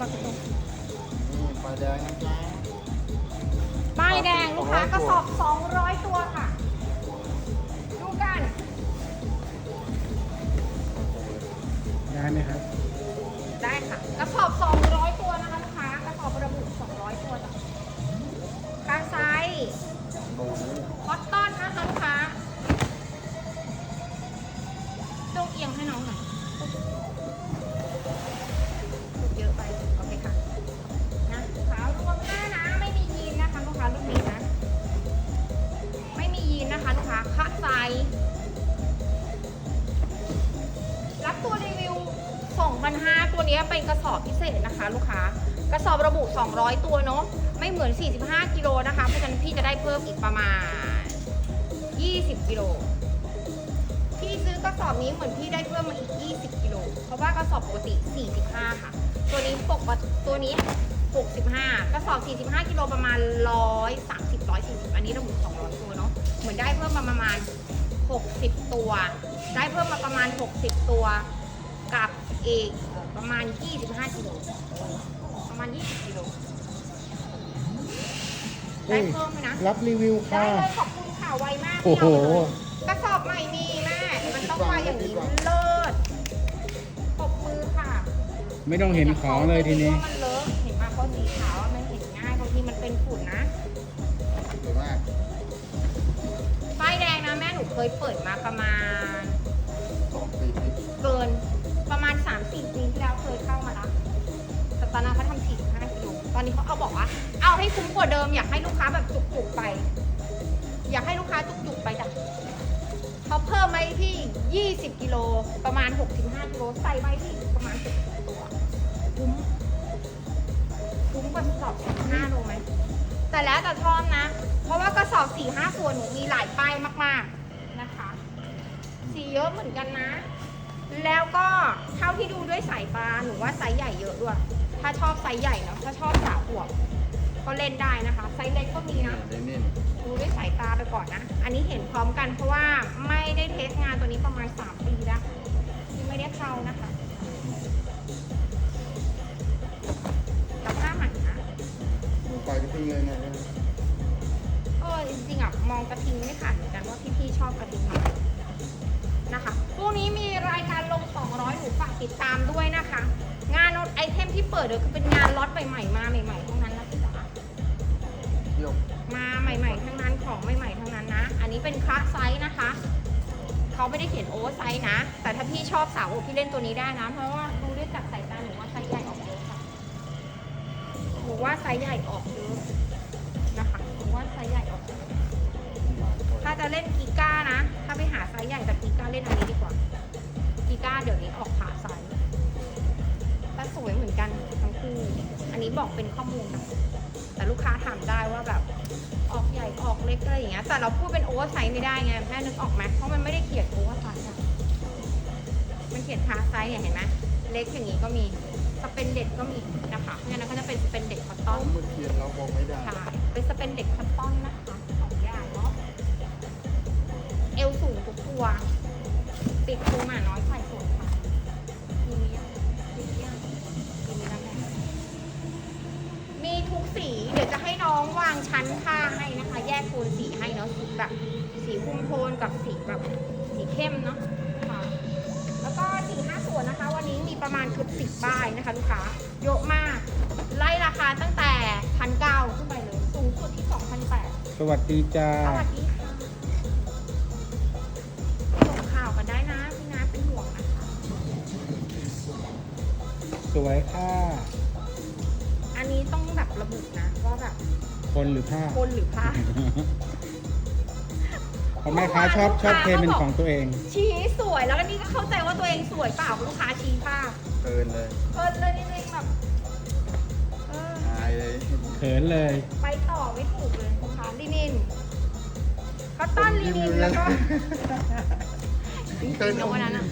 ปากกระตงนี่ไฟแดงนะจ๊ะป้ายแดงลูกค้า200กระสอบ 200 ตัวค่ะ ดูกัน ได้ไหมครับ ได้ค่ะ กระสอบ 200 ตัวนะคะลูกค้ากระสอบระบุ 200 ตัวจ้ะกาไซส์ ษนะคะลูกค้ากระสอบระบุ 200 ตัวเนาะไม่เหมือน 45 กิโลนะคะเพราะฉะนั้นพี่จะได้เพิ่มอีกประมาณ 20 กิโลพี่ซื้อกระสอบนี้เหมือนพี่ได้เพิ่มมาอีก 20 กิโลเพราะว่ากระสอบปกติ 45 ค่ะ ตัวนี้ปกติตัวนี้ 65 กระสอบ 45 กิโลประมาณ 130 140 อันนี้ระบุ 200 ตัวเนาะเหมือนได้เพิ่มมาประมาณ 60 ตัว ได้เพิ่มมาประมาณ 60 ตัว กับอีกเอ่อ ประมาณ 25กิโลประมาณ 20กิโลได้เพิ่มไหมนะ รับรีวิวได้ค่ะ เลยขอบคุณค่ะไวมากโอ้โหกระสอบใหม่มีแม่มันต้องมาอย่างนี้เลิศปรบมือค่ะไม่ต้องเห็นของเลยทีนี้ว่ามันเลอะเห็นมาเพราะสีขาวอะมันเห็นง่ายบางทีมันเป็นฝุ่นนะ สวยมากป้ายแดงนะแม่หนูเคยเปิดมาประมาณสองปีนี้เกินประมาณ3 4ปีที่แล้วเค ยเข้ามาแล้วแต่ตอนนั้นเขาทำ45กิโลตอนนี้เขาเอาบอกว่า เอาให้คุ้มกว่าเดิมอยากให้ลูกค้าแบบจุกๆไป อยากให้ลูกค้าจุกๆไปจ้ะเขาเพิ่มไหมพี่ 20 กิโลประมาณ 65กิโลใส่ไว้ที่ประมาณ10ตัวคุ้มคุ้มกว่ากระสอบ45โลไหมแต่แล้วแต่ชอบนะ เพราะว่ากระสอบ4-5ตัวหนูมีหลายป้ายมากๆนะคะ สีเยอะเหมือนกันนะ แล้วก็เท่าที่ดูด้วยสายตาหนูว่าไซส์ใหญ่เยอะด้วย ถ้าชอบไซส์ใหญ่เนาะถ้าชอบสาวอวบก็เล่นได้นะคะไซส์เล็กก็มีนะเดนินดูด้วยสายตาไปก่อนนะ อันนี้เห็นพร้อมกันเพราะว่าไม่ได้เทสงานตัวนี้ประมาณ 3 ปีแล้วที่ไม่ได้เข้านะคะกับผ้าใหม่นะดูไฟกระทิ้งเลยไงเออจริงๆอะมองกระทิงไม่ขาดเหมือน ปิดเดี๋ยวเป็นงานล็อตใหม่ๆมาใหม่ๆทั้งนั้นนะพี่จ๋ามาใหม่ ๆ ทั้งนั้นของใหม่ ๆ ทั้งนั้นนะ อันนี้เป็นคลาสไซส์นะคะ เขาไม่ได้เขียนโอเวอร์ไซส์นะ แต่ถ้าพี่ชอบสาวอพี่เล่นตัวนี้ได้นะ เพราะว่าดูด้วยจากสายตาหนูว่าไซส์ใหญ่ออกเยอะค่ะหนูว่าไซส์ใหญ่ออกเยอะนะคะหนูว่าไซส์ใหญ่ออกเยอะถ้าจะเล่นกีก้านะ ถ้าไปหาไซส์ใหญ่จากกีก้าเล่นอันนี้ดีกว่ากีก้าเดี๋ยวนี้ออกขาไซส์ แต่สวยเหมือนกันทั้งคู่ อันนี้บอกเป็นข้อมูลนะแต่ลูกค้าถามได้ว่าแบบออกใหญ่ออกเล็กอะไรอย่างเงี้ยแต่เราพูดเป็นโอเวอร์ไซส์ไม่ได้ไงแม่นึกออกไหมเพราะมันไม่ได้เขียนโอเวอร์ไซส์อะมันเขียนคาไซส์เนี่ยเห็นไหมเล็กอย่างงี้ก็มีสเปนเด็ดก็มีนะคะเพราะฉะนั้นก็จะเป็นสเปนเด็ดคอตตต้ออนงมือเทียนเราบอกไม่ได้ค่ะเป็นสเปนเด็ดคอตตอนนะคะสองอย่างเนาะเอวสูงทุกตัวติดคูหมาน้อยใส่สวยางชั้นผ้าให้นะคะ แยกโทนสีให้เนาะสีแบบสีคุมโทนกับสีแบบสีเข้มเนาะค่ะแล้วก็สีห้าส่วนนะคะ วันนี้มีประมาณเกือบสิบป้ายนะคะลูกค้าเยอะมาก ไล่ราคาตั้งแต่พันเก้าขึ้นไปเลย สูงสุดที่สองพันแปดสวัสดีจ้าสวัสดีค่ะส่งข่าวกันได้นะพี่นะเป็นห่วงนะคะ สวยค่ะ คนหรือผ้าคนหรือผ้า เพราะแม่ค้าชอบชอบเทรนเป็นของตัวเอง ชี้สวยแล้วก็นี่ก็เข้าใจว่าตัวเองสวยเปล่าลูกค้าชี้ผ้าเกินเลยเพลินเลยจริงๆแบบเอออายเลยเขินเลยไปต่อไม่ถูกเลยลูกค้าลินินก็ต้อนลินินแล้วก็จริงๆนะวันนั้นอะ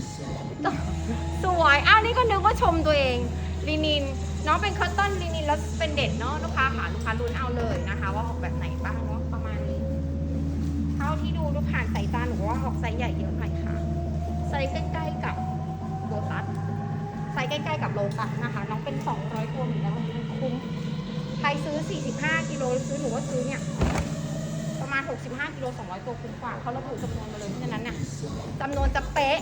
สวยอ้าวนี่ก็นึกว่าชมตัวเองลินิน น้องเป็นคอตตอนลินินแล้วเป็นเด็ดเนาะลูกค้าหาลูกค้าลุ้นเอาเลยนะคะ ว่าออกแบบไหนบ้างเนาะประมาณนี้เท่าที่ดูดูผ่านสายตาหนูว่าออกไซส์ใหญ่เยอะหน่อยค่ะไซส์ใกล้ๆกับโลตัสไซส์ใกล้ๆกับโลตัสนะคะ น้องเป็น 200ตัวเหมือนกันวันนี้มันคุ้มใครซื้อ 45กิโลซื้อหนูว่าซื้อเนี่ยประมาณ 65กิโล200ตัวคุ้มกว่าเขาระบุจำนวนมาเลยเพราะฉะนั้นเนี่ยจำนวนจะเป๊ะ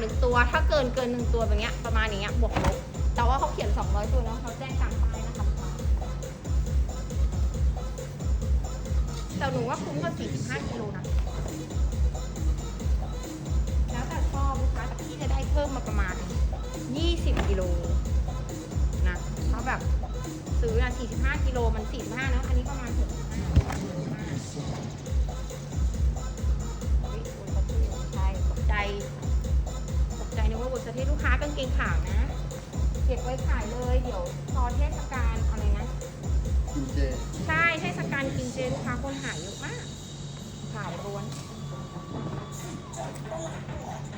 หนึ่งตัว ถ้าเกินเกินหนึ่งตัวแบบเนี้ยประมาณอย่างเงี้ยบวกลบแต่ว่าเขาเขียน 200 ตัวเนาะเขาแจ้งตามป้ายนะคะแต่หนูว่าคุ้มกว่า45กิโลนะแล้วแต่ชอบลูกค้าแต่พี่จะได้เพิ่มมาประมาณ 20กิโลนะเพราะแบบซื้อนะ45กิโลมัน 45เนอะอันนี้ประมาณ65อุ๊ยโอ้ยใช่ ตกใจตกใจนึกว่าบนประเทศลูกค้ากางเกงขาวนะ เก็บไว้ขายเลย เดี๋ยวพอเทศกาลอะไรนะ กินเจใช่เทศกาลกินเจลูกค้าคนหายเยอะมากขาวล้วน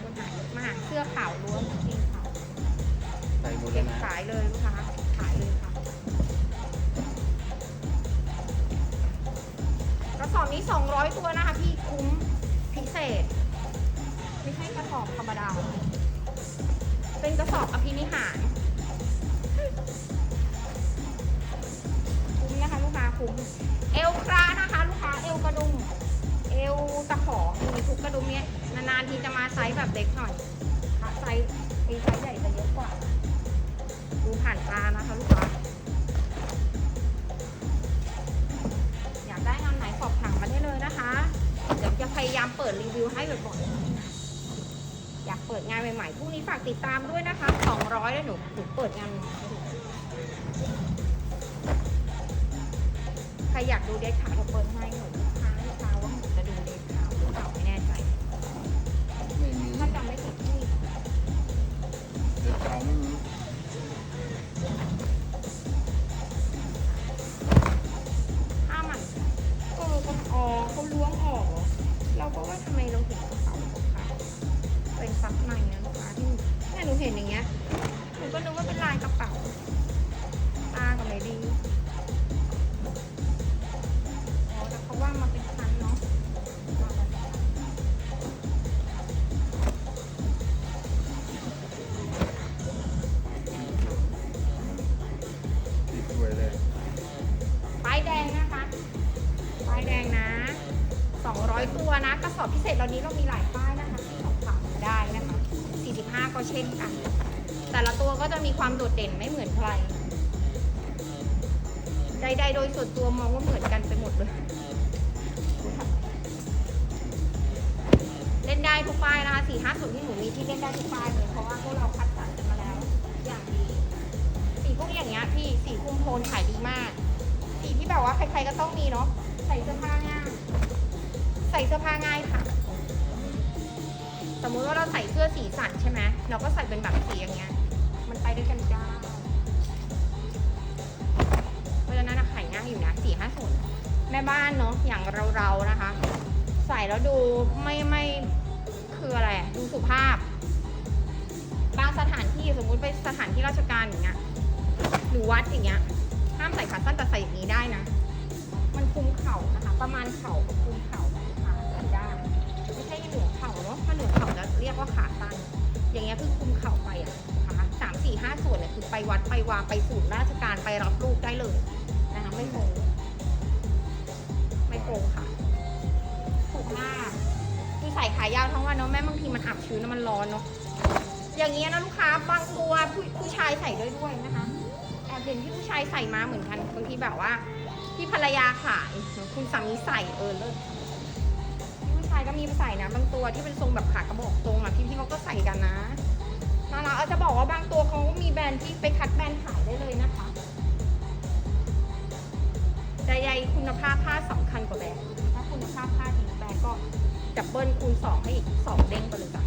คนหายเยอะมาก เสื้อขาวล้วนกางเกงขาวใส่หมดเลเก็ยบนะ ขายเลยลูกค้าขายเลยค่ะกระสอบนี้ 200 ตัวนะคะพี่คุ้มพิเศษ ไม่ใช่กระสอบธรรมดา เป็นกระสอบอภินิหารคุ้มนะคะลูกค้าคุ้มเอวครานะคะ ลูกค้าเอวกระดุมเอวตะขอมีทุกกระดุมเนี้ยนานๆทีจะมาไซส์แบบเล็กหน่อยคะไซส์ไอ้ไซส์ใหญ่จะเยอะกว่า ดูผ่านตานะคะลูกค้าอยากได้งานไหนสอบถามมาได้เลยนะคะ เดี๋ยวจะพยายามเปิดรีวิวให้บ่อยๆ งานใหม่ๆพรุ่งนี้ฝากติดตามด้วยนะคะ 200แล้วหนูหนูเปิดงานใหม่ให้ดูใครอยากดูเดทขาวเราเปิดให้หนูลูกค้าลูกค้าว่าหนูจะดูเดทขาวหรือเปล่าไม่แน่ใจ ไม่มีถ้าจำไม่ผิดที่เด็กเขาไม่มีผ้ามันเออเขาอ๋อเขาล้วงออกเหรอเราก็ว่าทำไมเราเห็ รับในนะลูกค้าที่เนี่ยหนูเห็นอย่างเงี้ยหนูก็นึกว่าเป็นลายกระเป๋าตากับไหนดี ความโดดเด่นไม่เหมือนใครใดๆโดยส่วนตัวมองว่าเหมือนกันไปหมดเลย เล่นได้ทุกป้ายนะคะ4 5 0ที่หนูมีที่เล่นได้ทุกป้ายเลยเพราะว่าพวกเราคัดสรรกันมาแล้ว อย่างดี สีพวกอย่างเงี้ยพี่สีคุมโทนขายดีมาก สีที่แบบว่าใครๆก็ต้องมีเนาะใส่เสื้อผ้าง่ายใส่เสื้อผ้าง่ายค่ะสมมุติว่าเราใส่เสื้อสีสันใช่ไหมเราก็ใส่เป็นแบบสีอย่างเงี้ย ด้วยกันได้เพราะฉะนั้นขายง่ายอยู่นะสี่ห้าส่วนแม่บ้านเนาะอย่างเราๆนะคะ ใส่แล้วดูไม่ไม่คืออะไรดูสุภาพ บางสถานที่สมมุติไปสถานที่ราชการอย่างเงี้ยหรือวัดอย่างเงี้ยห้ามใส่ขาสั้นแต่ใส่อย่างนี้ได้นะ มันคุมเข่านะคะ ประมาณเข่ากับคุมเข่าขาใส่ได้ไม่ใช่เหนือเข่าเนาะถ้าเหนือเข่าจะเรียกว่าขาสั้นอย่างเงี้ยคือคุมเข่าไปอะนะคะ สี่ห้าส่วนเนี่ยคือไปวัดไปวาไปศูนย์ราชการไปรับลูกได้เลยนะคะไม่โกงไม่โกงค่ะถูกมากคือใส่ขายาวทั้งวันเนาะแม่บางทีมันอับชื้นมันร้อนเนาะอย่างเงี้ยนะลูกค้าบางตัวผู้ผู้ชายใส่ด้วยด้วยนะคะแอบเห็นที่ผู้ชายใส่มาเหมือนกันบางทีแบบว่าที่ภรรยาขายคุณสามีใส่เออเลิศผู้ชายก็มีใส่นะบางตัวที่เป็นทรงแบบขากระบอกตรงอะพี่พี่เขาก็ใส่กันนะ น่ารักเอาจะบอกว่าบางตัวเขาก็มีแบรนด์ที่ไปคัดแบรนด์ขายได้เลยนะคะแต่ใยคุณภาพผ้าสำคัญกว่าแบรนด์ถ้าคุณภาพผ้าดีแบรนด์ก็ดับเบิลคูณสองให้อีกสองเด้งไปเลยจ้ะ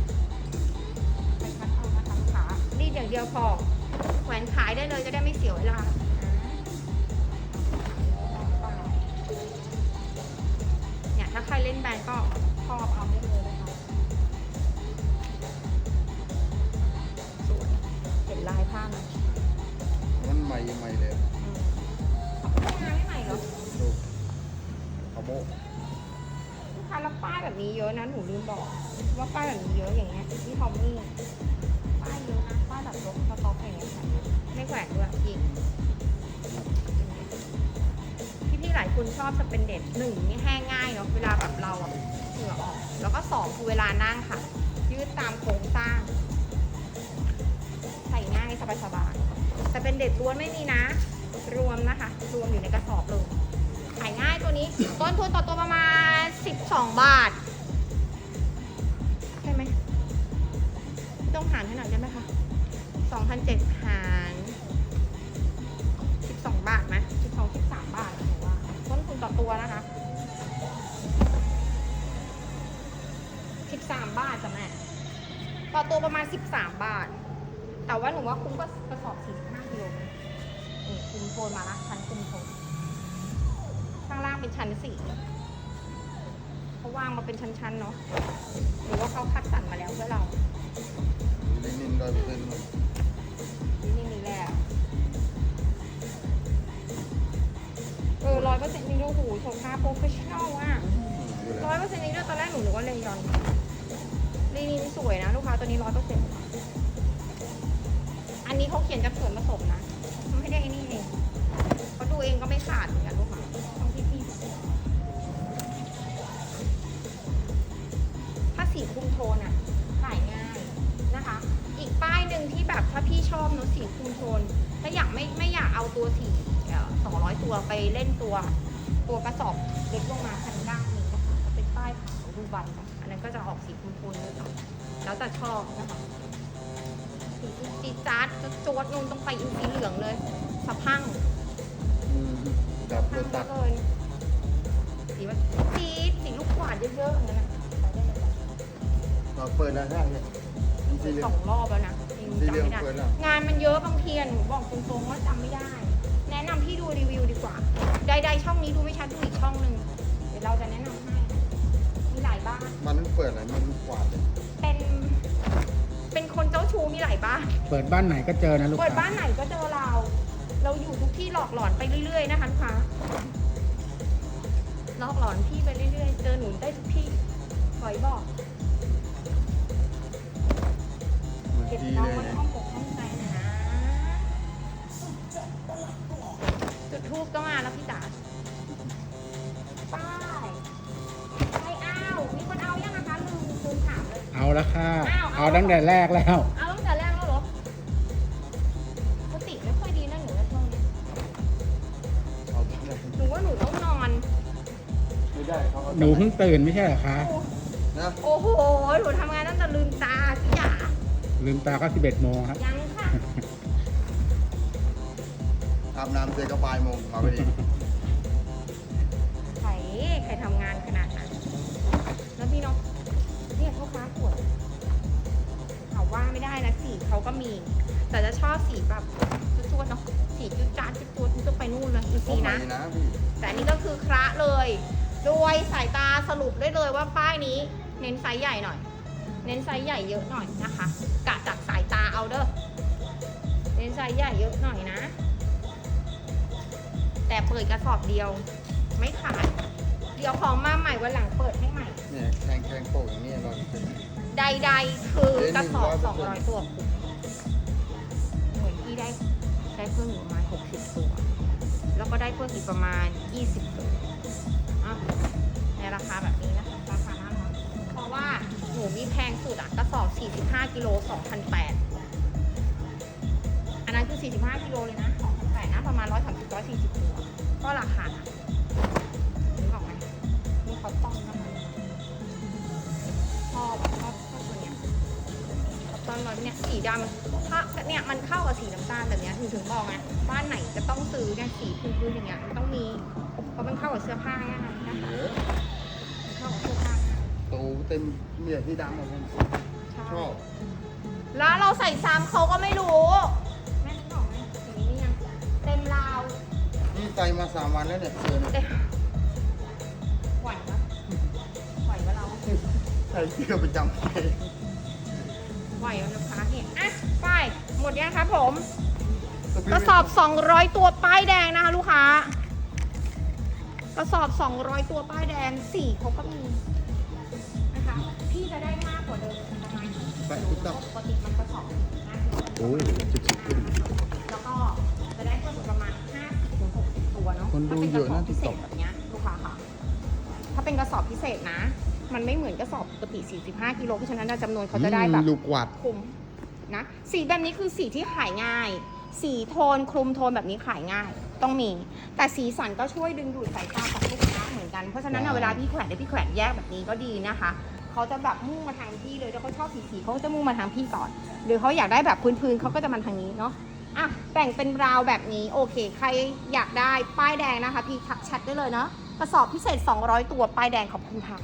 ไปคัดเอานะคะลูกค้ารีดอย่างเดียวพอแขวนขายได้เลยจะได้ไม่เสียเวลาเนี่ยถ้าใครเล่นแบรนด์ก็ชอบเอา ม่ยังใหม่เลยงานไม่ใหม่หรอดูขโมยลูกค้ารับป้ายแบบนี้เยอะนะหนูลืมบอก ว่าป้ายแบบนี้เยอะอย่างเงี้ยที่ทอมมี่ป้ายเยอะนะป้ายแบบรถสต็อกอย่างเงี้ยค่ะไม่แขวนด้วยอีกพี่ๆหลายคนชอบจะเป็นเด็ดหนึ่งนี่แห้งง่ายเนาะเวลาแบบเราอะเหงื่อออก แล้วก็สองคือเวลานั่งค่ะ ยืดตามโครงสร้าง ใส่ง่ายสบาย แต่เป็นเด็ดล้วนไม่มีนะ รวมนะคะ รวมอยู่ในกระสอบเลยขายง่ายตัวนี้ ต้นทุนต่อตัวประมาณ 12 บาทใช่ไหมต้องหารให้หน่อยได้ไหมคะ2,007หาร 12 บาทไหม12 13 บาทหรือว่าต้นทุนต่อตัวนะคะ 13 บาทจ้ะแม่ต่อตัวประมาณ 13 บาท แต่ว่าหนูว่าคุ้มก็กระสอบ45กิ นี่คุมโทนมาละชั้นคุมโทนข้างล่างเป็นชั้นสีเขาวางมาเป็นชั้นๆเนาะหรือว่าเขาคัดสรรมาแล้วเพื่อเราลินินร้อยเปอร์เซ็นต์เลยนี่นี่นี่แหละเออร้อยเปอร์เซ็นต์นี่ดูหูโซฟาโปรเฟชชั่นอลอะอยู่แล้ร้วอยเปอร์เซ็นต์นี้ด้วยตอนแรกหนูนึกว่าเลยอนนี่นี่สวยนะ ลูกค้าตัวนี้ร้อยเปอร์เซ็นต์อันนี้เขาเขียนจากส่วนผ เล่นตัวตัวกระสอบเล็กลงมาคันด้านนี้นะคะจะเป็นป้ายขาวดูใบนะอันนั้นก็จะออกสีคุมโทนนิดหน่อยแล้วแต่ชอบนะคะสีจีดจ๊าดจะโจดนูนต้องไปอินสีเหลืองเลยสะพรั่งอืมกับสะรพรั่ถงตัเหดลือเกินสีว่าจีดสีลูกขวานเยอะๆอย่างนั้นนะไปได้เลยเราเปิดแล้วได้เนี่ยมันสีเหลือสงองรอบแล้วนะยังสีจำเหลืองไม่ได้เปิดแล้วงานมันเยอะบางทีอะหนูบอกตรงๆว่าจำไม่ได้ แนะนำพี่ดูรีวิวดีกว่า ใดๆช่องนี้ดูไม่ชัดดูอีกช่องหนึ่งเดี๋ยวเราจะแนะนำให้มีหลายบ้าน มันเปิดอะไรมันขวาดเลยเป็น เป็นคนเจ้าชู้มีหลายบ้าน เปิดบ้านไหนก็เจอนะลูกเปิดค้าบ้านไหนก็เจอเรา เราอยู่ทุกที่หลอกหลอนไปเรื่อย ๆ นะคะลูกค้าหลอกหลอนพี่ไปเรื่อย ๆ เจอหนูได้ทุกที่ขอยบอก มันเก็บดีน้องเลยไว้เนี่ยอ้อม ทูบก็มาแล้วพี่จ๋าป้ายไปเอามีคนเอายังนะคะลืมลืมถามเลย เอาละค่ะ อ้าวเอา เอาตั้งแต่แรกแล้ว เอาตั้งแต่แรกแล้วเหรอสติไม่ค่อยดีนะหนูนะช่วงนี้เอาที่ไหนหนูว่าหนูต้องนอน ไม่ได้เขาเอาหนูเพิ่งตื่นไม่ใช่เหรอคะโอ้นะ โอ้โห หนูทำงานตั้งแต่ลืมตาพี่จ๋าลืมตาก็11โมงครับ ยัง อาบน้ำเสร็จก็บ่ายโมงมาไปดีใครใครทำงานขนาดนั้นแล้วพี่เน้องเนี่ยพ่อค้าขวดเขาว่าไม่ได้นะสีเขาก็มี แต่จะชอบสีแบบจุดๆเนาะสีจุดจ้าดจุดๆจุดไปนู่นเลยอีผมสีใหม่นะนะ พี่แต่อันนี้ก็คือคระเลยโดยสายตาสรุปได้เลยว่าป้ายนี้ เน้นไซส์ใหญ่หน่อย เน้นไซส์ใหญ่เยอะหน่อยนะคะกะจากสายตาเอาเด้อเน้นไซส์ใหญ่เยอะหน่อยนะ แต่เปิดกระสอบเดียว ไม่ขายเดี๋ยวของมาใหม่วันหลังเปิดให้ใหม่ เนี่ยแข่งแข่งโป่งอย่างนี้ร้อยเปอร์เซ็นต์ใดๆ คือกระสอบเดี๋ยว200 ตัวคุ้มหน่วยที่ได้ได้เพิ่มอยู่ประมาณ 60 ตัว แล้วก็ได้เพิ่มอีกประมาณ 20 ตัวอะในราคาแบบนี้นะคะราคาน่ารักเพราะว่าหนูมีแพงสุดอะกระสอบ 45 กิโล2,800อันนั้นคือ 45 กิโลเลยนะ 2,800นะประมาณ130 140ตัวก็ราคานะนึกออกไหมนี่เขาต้องนะคะชอบอะชอบชอบตัวเนี้ยชอบตอนร้อยเนี่ยสีดำถ้าเนี่ยมันเข้ากับสีน้ำตาลแบบเนี้ยถึงถึงบอกไงบ้านไหนจะต้องซื้อเนี่ยสีพื้นๆอย่างเงี้ยมันต้องมีเพราะมันเข้ากับเสื้อผ้าง่ายนะคะเยอะมันเข้ากับเสื้อผ้าง่ายตูเต็มเมียที่ดำอะผมใช่ชอบแล้วเราใส่ซ้ำเขาก็ไม่รู้ นี่ใส่มาสามวันแล้วเนี่ยเสื้อเนี่ยเต็มไหวปะไหวปะเราใส่เสื้อประจำไปไหวแล้วนะคะเนี่ยอะไป หมดยังครับผม กระสอบ 200 ตัวป้ายแดงนะคะลูกค้า กระสอบ 200 ตัวป้ายแดงสีเขาก็มีนะคะพี่จะได้มากกว่าเดิมประมาณไปติ๊กต็อกปกติมันกระสอบนะโอ้ยจุดๆขึ้นแล้วก็จะได้เพิ่ ตัวเนาะคนดูถ้าเป็นกเยระอะสอบนะพิเศษ TikTok แบบเนี้ยลูกค้าค่ะ ถ้าเป็นกระสอบพิเศษนะ มันไม่เหมือนกระสอบปกติ 45กิโลเพราะฉะนั้นจำนวนเขาจะได้แบบลูกกวาดคุ้มนะ สีแบบนี้คือสีที่ขายง่าย สีโทนคลุมโทนแบบนี้ขายง่าย ต้องมี แต่สีสันก็ช่วยดึงดูดสายตาของลูกค้าเหมือนกัน เพราะฉะนั้นเนี่ยเวลาพี่แขวนเนี่ยพี่แขวนแยกแบบนี้ก็ดีนะคะเขาจะแบบมุ่งมาทางพี่เลยถ้าเขาชอบสีสีเขาก็จะมุ่งมาทางพี่ก่อน หรือเขาอยากได้แบบพื้นๆเขาก็จะมาทางนี้เนาะ อะแบ่งเป็นราวแบบนี้โอเค ใครอยากได้ป้ายแดงนะคะ พี่ทักแชทได้เลยเนาะกระสอบพิเศษ 200 ตัวป้ายแดงขอบคุณค่ะ